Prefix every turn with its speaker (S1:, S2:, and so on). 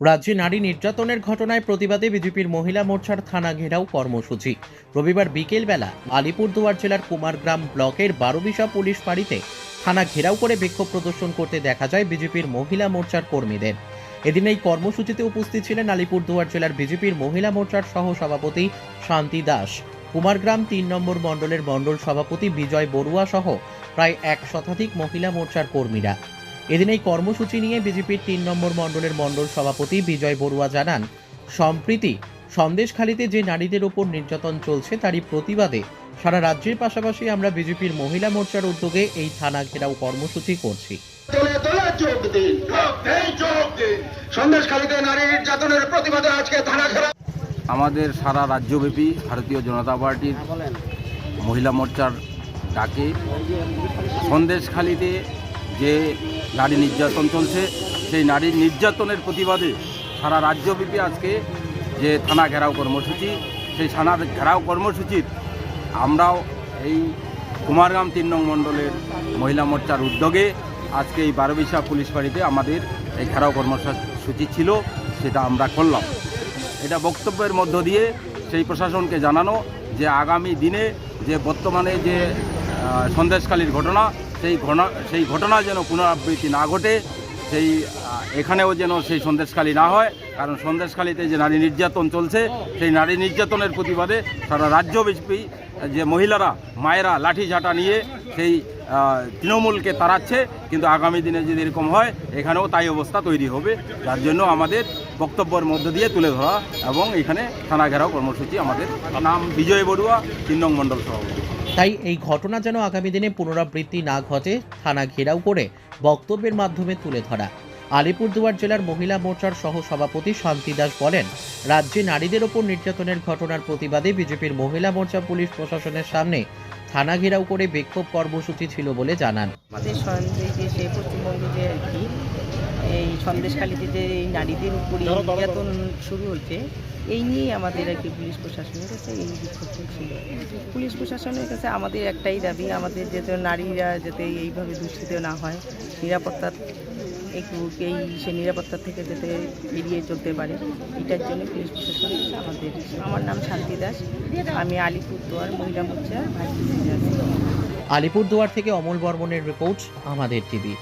S1: রাজ্যে নারী নির্যাতনের ঘটনায় প্রতিবাদে বিজেপির মহিলা মোর্চার থানা ঘেরাও কর্মসূচি। রবিবার বিকেলবেলা আলিপুরদুয়ার জেলার কুমারগ্রাম ব্লকের বারোবিশা পুলিশ ফাঁড়িতে থানা ঘেরাও করে বিক্ষোভ প্রদর্শন করতে দেখা যায় বিজেপির মহিলা মোর্চার কর্মীদের। এদিন এই কর্মসূচিতে উপস্থিত ছিলেন আলিপুরদুয়ার জেলার বিজেপির মহিলা মোর্চার সহ সভাপতি শান্তি দাস। কুমারগ্রাম তিন নম্বর মণ্ডলের মণ্ডল সভাপতি বিজয় বড়ুয়া সহ প্রায় এক শতাধিক মহিলা মোর্চার কর্মীরা। এদিন এই কর্মসূচি নিয়ে বিজেপির তিন নম্বর মণ্ডলের মণ্ডল সভাপতি বিজয় বড়ুয়া জানান সম্প্রীতি সন্দেশখালিতে যে নারীদের ওপর নির্যাতন চলছে তারই প্রতিবাদে সারা রাজ্যের পাশাপাশি আমরা বিজেপির মহিলা মোর্চার উদ্যোগে এই থানা ঘেরাও কর্মসূচি করছি।
S2: আমাদের সারা রাজ্যব্যাপী ভারতীয় জনতা পার্টির মহিলা মোর্চার ডাকে সন্দেশখালিতে যে নারী নির্যাতন চলছে, সেই নারী নির্যাতনের প্রতিবাদে সারা রাজ্যব্যাপী আজকে যে থানা ঘেরাও কর্মসূচি, সেই থানার ঘেরাও কর্মসূচির আমরাও এই কুমারগ্রাম তিন নং মণ্ডলের মহিলা মোর্চার উদ্যোগে আজকে এই বারোবিশা পুলিশ বাড়িতে আমাদের এই ঘেরাও কর্মসূচি ছিল, সেটা আমরা করলাম। এটা বক্তব্যের মধ্য দিয়ে সেই প্রশাসনকে জানানো যে আগামী দিনে যে বর্তমানে যে সন্দেশকালীর ঘটনা সেই ঘটনা সেই ঘটনা যেন পুনরাবৃত্তি না ঘটে, সেই এখানেও যেন সেই সন্দেশখালী না হয়, কারণ সন্দেশখালীতে যে নারী নির্যাতন চলছে, সেই নারী নির্যাতনের প্রতিবাদে সারা রাজ্যব্যাপী যে মহিলারা, মায়েরা লাঠি ঝাঁটা নিয়ে সেই তৃণমূলকে তাড়াচ্ছে, কিন্তু আগামী দিনে যদি এরকম হয়, এখানেও তাই অবস্থা তৈরি হবে। যার জন্য আমাদের বক্তব্যের মধ্য দিয়ে তুলে ধরা এবং এখানে থানা ঘেরাও কর্মসূচি আমাদের। নাম বিজয় বড়ুয়া, তিন নং মণ্ডল সভাপতি।
S1: তাই এই ঘটনা যেন আগামী দিনে পুনরাবৃত্তি না ঘটে, থানা ঘেরাও করে বক্তব্যের মাধ্যমে তুলে ধরা। আলিপুরদুয়ার জেলার মহিলা মোর্চার সহ সভাপতি শান্তি দাস বলেন, রাজ্যে নারীদের ওপর নির্যাতনের ঘটনার প্রতিবাদে বিজেপির মহিলা মোর্চা পুলিশ প্রশাসনের সামনে থানা ঘেরাও করে বিক্ষোভ কর্মসূচি ছিল বলে জানান।
S3: আমাদের সন্দেশ যে পশ্চিমবঙ্গে যে এই সন্দেশখালিতে যে এই নারীদের উপরে নির্যাতন শুরু হয়েছে এই নিয়েই আমাদের আর কি পুলিশ প্রশাসনের কাছে এই বিক্ষোভটা ছিল পুলিশ প্রশাসনের কাছে আমাদের একটাই দাবি আমাদের যাতে নারীরা যাতে এইভাবে দূষিত না হয় নিরাপত্তা একটু এই সে নিরাপত্তা থেকে যাতে এড়িয়ে চলতে পারে এটার জন্য পুলিশ প্রশাসন আমাদের আমার নাম শান্তি দাস আমি আলিপুরদুয়ার মহিলা মোর্চা ভাইস প্রেসিডেন্ট।
S1: আলিপুরদুয়ার থেকে অমল বর্মনের রিপোর্ট আমাদের টিভি।